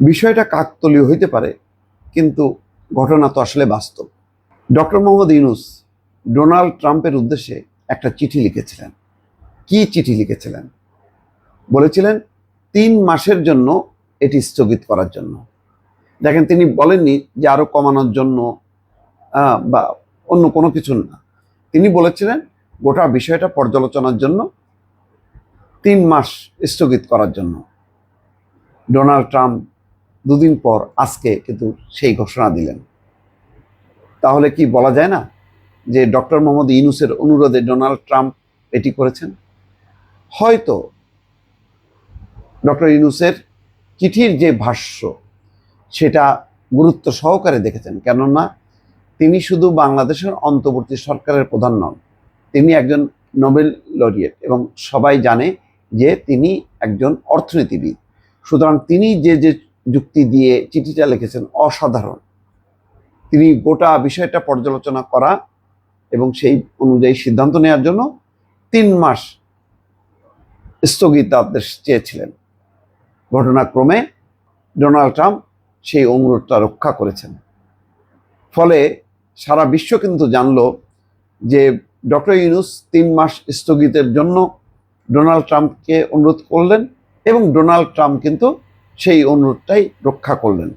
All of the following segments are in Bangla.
বিষয়টা কাকতলীয় হইতে পারে, কিন্তু ঘটনা তো আসলে বাস্তব। ডক্টর মোহাম্মদ ইউনুস ডোনাল্ড ট্রাম্পের উদ্দেশ্যে একটা চিঠি লিখেছিলেন। কি চিঠি লিখেছিলেন? বলেছিলেন, তিন মাসের জন্য এটি স্থগিত করার জন্য। দেখেন, তিনি বলেননি যে আরও কমানোর জন্য বা অন্য কোনো কিছু না। তিনি বলেছিলেন, গোটা বিষয়টা পর্যালোচনার জন্য, তিন মাস স্থগিত করার জন্য। ডোনাল্ড ট্রাম্প দুদিন পর আজকে কিন্তু সেই ঘোষণা দিলেন। তাহলে কি বলা যায় না যে ডক্টর মোহাম্মদ ইউনুসের অনুরোধে ডোনাল্ড ট্রাম্প এটি করেছেন? হয়তো ডক্টর ইউনুসের চিঠির যে ভাষ্য, সেটা গুরুত্ব সহকারে দেখেছেন। কেননা তিনি শুধু বাংলাদেশের অন্তর্বর্তী সরকারের প্রধান নন, তিনি একজন নোবেল লরিয়েট এবং সবাই জানে যে তিনি একজন অর্থনীতিবিদ। সুতরাং তিনি যে যে যুক্তি দিয়ে চিঠিটা লিখেছেন অসাধারণ। তিনি গোটা বিষয়টা পর্যালোচনা করা এবং সেই অনুযায়ী সিদ্ধান্ত নেওয়ার জন্য তিন মাস স্থগিতাদেশ চেয়েছিলেন। ঘটনাক্রমে ডোনাল্ড ট্রাম্প সেই অনুরোধটা রক্ষা করেছেন। ফলে সারা বিশ্ব কিন্তু জানল যে ডক্টর ইউনুস তিন মাস স্থগিতের জন্য ডোনাল্ড ট্রাম্পকে অনুরোধ করলেন এবং ডোনাল্ড ট্রাম্প কিন্তু সেই অনুরোধটাই রক্ষা করলেন।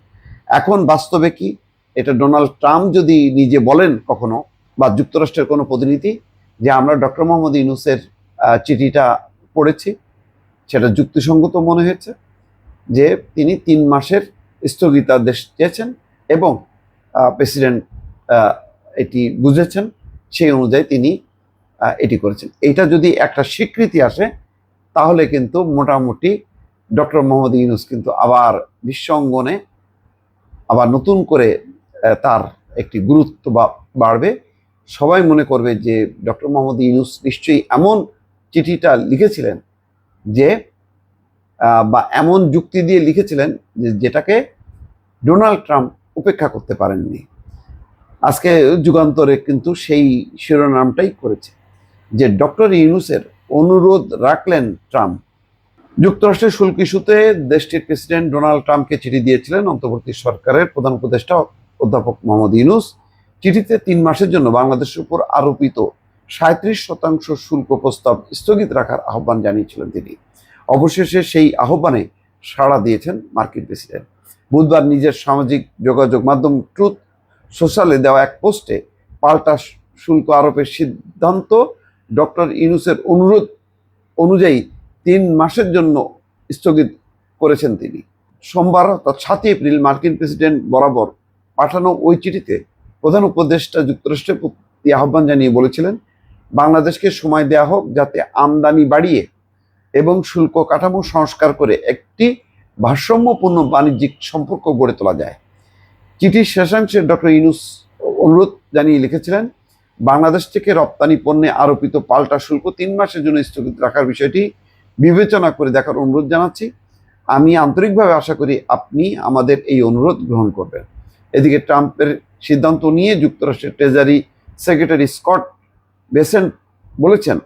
এখন বাস্তবে কি? এটা ডোনাল্ড ট্রাম্প যদি নিজে বলেন কখনো, বা যুক্তরাষ্ট্রের কোনো প্রতিনিধি, যে আমরা ডক্টর মোহাম্মদ ইউনুসের চিঠিটা পড়েছি, সেটা যুক্তিসঙ্গত মনে হয়েছে, যে তিনি তিন মাসের স্থগিতাদেশ চেয়েছেন এবং প্রেসিডেন্ট এটি বুঝেছেন, সেই অনুযায়ী তিনি এটি করেছেন। এটা যদি একটা স্বীকৃতি আসে, তাহলে কিন্তু মোটামুটি ডক্টর মোহাম্মদ ইউনুস কিন্তু আবার বিশ্ব অঙ্গনে আবার নতুন করে তার একটি গুরুত্ব বাড়বে। সবাই মনে করবে যে ডক্টর মোহাম্মদ ইউনুস নিশ্চয়ই এমন চিঠিটা লিখেছিলেন যে বা এমন যুক্তি দিয়ে লিখেছিলেন যে যেটাকে ডোনাল্ড ট্রাম্প উপেক্ষা করতে পারেননি। আজকে যুগান্তরে কিন্তু সেই শিরোনামটাই করেছে যে ডক্টর ইউনুসের অনুরোধ রাখলেন ট্রাম্প। যুক্তরাষ্ট্রের শুল্ক ইস্যুতে দেশটির প্রেসিডেন্ট ডোনাল্ড ট্রাম্পকে চিঠি দিয়েছিলেন অন্তর্বর্তী সরকারের প্রধান উপদেষ্টা অধ্যাপক মোহাম্মদ ইউনুস। চিঠিতে তিন মাসের জন্য বাংলাদেশের উপর আরোপিত সাঁত্রিশ শতাংশ শুল্ক প্রস্তাব স্থগিত রাখার আহ্বান জানিয়েছিলেন তিনি। অবশেষে সেই আহ্বানে সাড়া দিয়েছেন মার্কিন প্রেসিডেন্ট। বুধবার নিজের সামাজিক যোগাযোগ মাধ্যম ট্রুথ সোশ্যালে দেওয়া এক পোস্টে পাল্টা শুল্ক আরোপের সিদ্ধান্ত ডক্টর ইউনুসের অনুরোধ অনুযায়ী তিন মাসের জন্য স্থগিত করেছেন তিনি। সোমবার অর্থাৎ সাতই এপ্রিল মার্কিন প্রেসিডেন্ট বরাবর পাঠানো ওই চিঠিতে প্রধান উপদেষ্টা যুক্তরাষ্ট্রের প্রতি আহ্বান জানিয়ে বলেছিলেন, বাংলাদেশকে সময় দেয়া হোক যাতে আমদানি বাড়িয়ে এবং শুল্ক কাঠামো সংস্কার করে একটি ভারসাম্যপূর্ণ বাণিজ্যিক সম্পর্ক গড়ে তোলা যায়। চিঠির শেষাংশে ডক্টর ইনুস অনুরোধ জানিয়ে লিখেছিলেন, বাংলাদেশ থেকে রপ্তানি পণ্যে আরোপিত পাল্টা শুল্ক তিন মাসের জন্য স্থগিত রাখার বিষয়টি বিবেচনা করে দেখার অনুরোধ জানাচ্ছি। আমি আন্তরিকভাবে আশা করি আপনি আমাদের এই অনুরোধ গ্রহণ করবেন। এদিকে ট্রাম্পের সিদ্ধান্ত নিয়ে যুক্তরাষ্ট্রের ট্রেজারি সেক্রেটারি স্কট বেসেন্ট বলেছেন,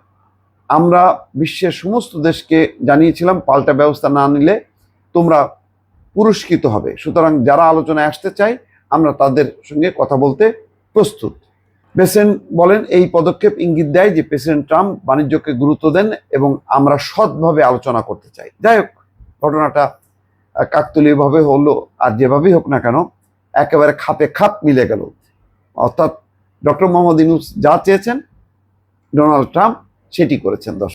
আমরা বিশ্বের সমস্ত দেশকে জানিয়েছিলাম পাল্টা ব্যবস্থা না নিলে তোমরা পুরস্কৃত হবে। সুতরাং যারা আলোচনায় আসতে চায়, আমরা তাদের সঙ্গে কথা বলতে প্রস্তুত। বেসেন্ট বলেন, এই পদক্ষেপ ইঙ্গিত দেয় যে প্রেসিডেন্ট ট্রাম্প বাণিজ্যকে গুরুত্ব দেন এবং আমরা সৎভাবে আলোচনা করতে চাই। যাই হোক, ঘটনাটা কাকতলীয়ভাবে হলো আর যেভাবেই হোক না কেন, একেবারে খাপে খাপ মিলে গেল। অর্থাৎ ডক্টর মোহাম্মদ ইনুস যা চেয়েছেন, ডোনাল্ড ট্রাম্প সেটি করেছেন, দর্শক।